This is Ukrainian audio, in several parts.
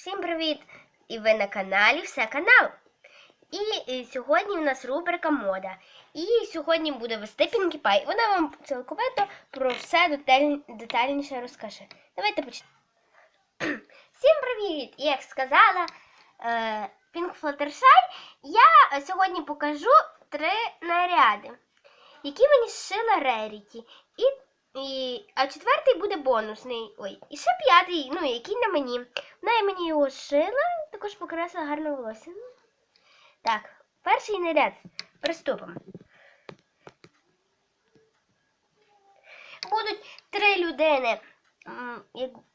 Всім привіт! І ви на каналі Все канал. І е, сьогодні в нас рубрика мода. І сьогодні буде вести Пінкі Пай. Вона вам цілковито про все деталь- детальніше розкаже. Давайте почнемо. Всім привіт! Як сказала е, Пінк Флаттершай, я е, сьогодні покажу три наряди, які мені зшила Реріті. І, і, а четвертий буде бонусний. Ой, і ще п'ятий, ну, який на мені. Вона мені його зшила, також покрасила гарне волосся. Так, перший наряд. Приступимо. Будуть три людини.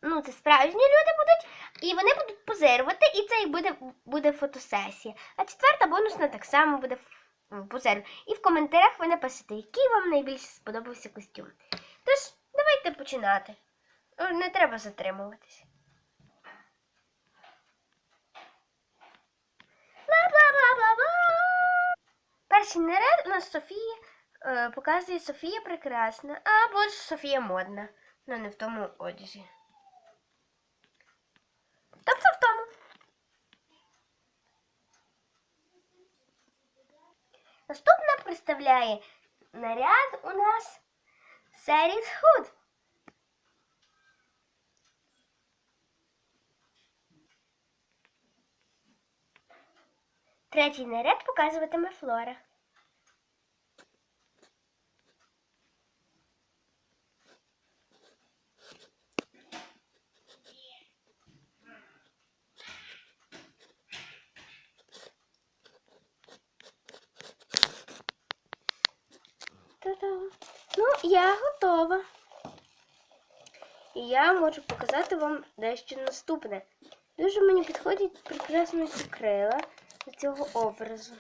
Ну, це справжні люди будуть, і вони будуть позирувати, і це буде, буде фотосесія. А четверта бонусна так само буде позирувати. І в коментарях ви напишете, який вам найбільше сподобався костюм. Тож, давайте починати. Не треба затримуватись. Перший наряд у нас Софія е, показує Софія прекрасна, або Софія модна. Ну не в тому одязі. Тобто в тому. Наступна представляє наряд у нас Серіс Худ. Третій наряд показуватиме Флора. Та-дам. Я готова. І я можу показати вам дещо наступне. Дуже мені підходять прекрасно ці крила до цього образу.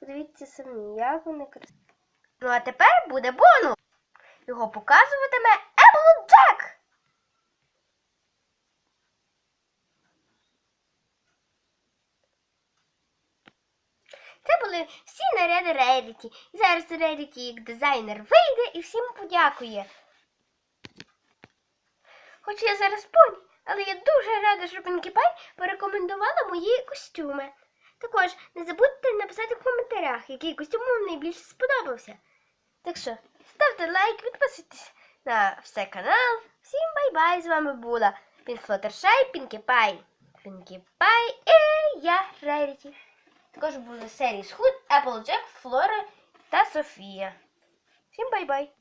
Подивіться самі, як вони красиві. Ну, а тепер буде бонус. Його показуватиме Це всі наряди Реріті. І зараз Реріті як дизайнер вийде і всім подякує. Хоч я зараз поні, але я дуже рада, що Пінкі Пай порекомендувала мої костюми. Також не забудьте написати в коментарях, який костюм вам найбільше сподобався. Так що, ставте лайк, підписуйтесь на все канал. Всім бай-бай! З вами була Пінфлотершай, Пінкі Пай. Пінкі Пай і я Реріті. Також були серії Схуд, Applejack, Флора та Софія. Всім бай-бай!